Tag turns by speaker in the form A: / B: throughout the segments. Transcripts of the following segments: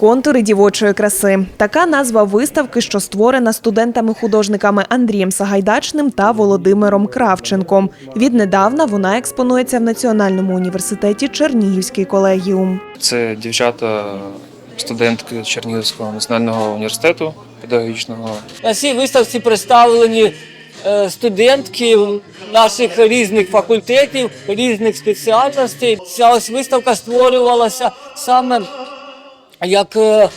A: Контури дівочої краси. Така назва виставки, що створена студентами-художниками Андрієм Сагайдачним та Володимиром Кравченком. Віднедавна вона експонується в Національному університеті Чернігівський колегіум.
B: Це дівчата, студентки Чернігівського національного університету педагогічного.
C: На цій виставці представлені е, студентки наших різних факультетів, різних спеціальностей. Ця ось виставка створювалася саме як е,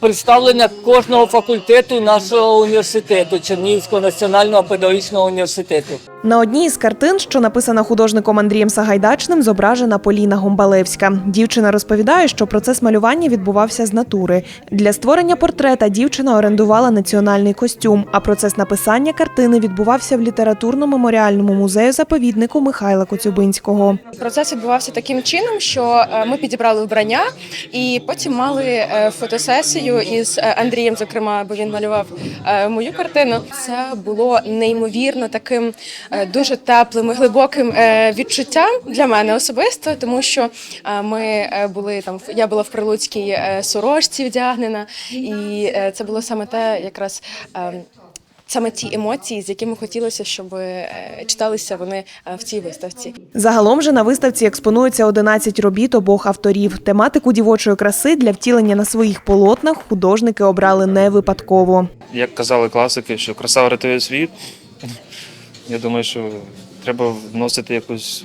C: представлення кожного факультету нашого університету, Чернігівського національного педагогічного університету.
A: На одній із картин, що написана художником Андрієм Сагайдачним, зображена Поліна Гомбалевська. Дівчина розповідає, що процес малювання відбувався з натури. Для створення портрета дівчина орендувала національний костюм, а процес написання картини відбувався в літературно-меморіальному музею заповіднику Михайла Коцюбинського.
D: Процес відбувався таким чином, що е, ми підібрали вбрання і потім мали е, фотосесію із е, Андрієм, зокрема, бо він малював мою картину. Це було неймовірно таким дуже теплим і глибоким е, відчуттям для мене особисто, тому що е, ми е, були там. Я була в прилуцькій е, сорочці вдягнена, і е, це було саме те, якраз. е, Саме ті емоції, з якими хотілося, щоб е, читалися вони е, в цій виставці.
A: Загалом же на виставці експонуються 11 робіт обох авторів. Тематику дівочої краси для втілення на своїх полотнах художники обрали не випадково.
B: Як казали класики, що краса врятує світ. Я думаю, що треба вносити якусь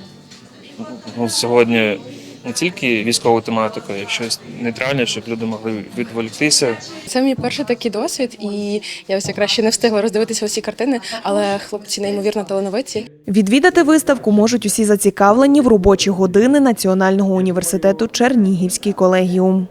B: ну, сьогодні не тільки військову тематику, а щось нейтральне, щоб люди могли відволіктися.
D: Це мій перший такий досвід, і я ось якраз ще не встигла роздивитися усі картини, але хлопці неймовірно талановиті.
A: Відвідати виставку можуть усі зацікавлені в робочі години Національного університету Чернігівський колегіум.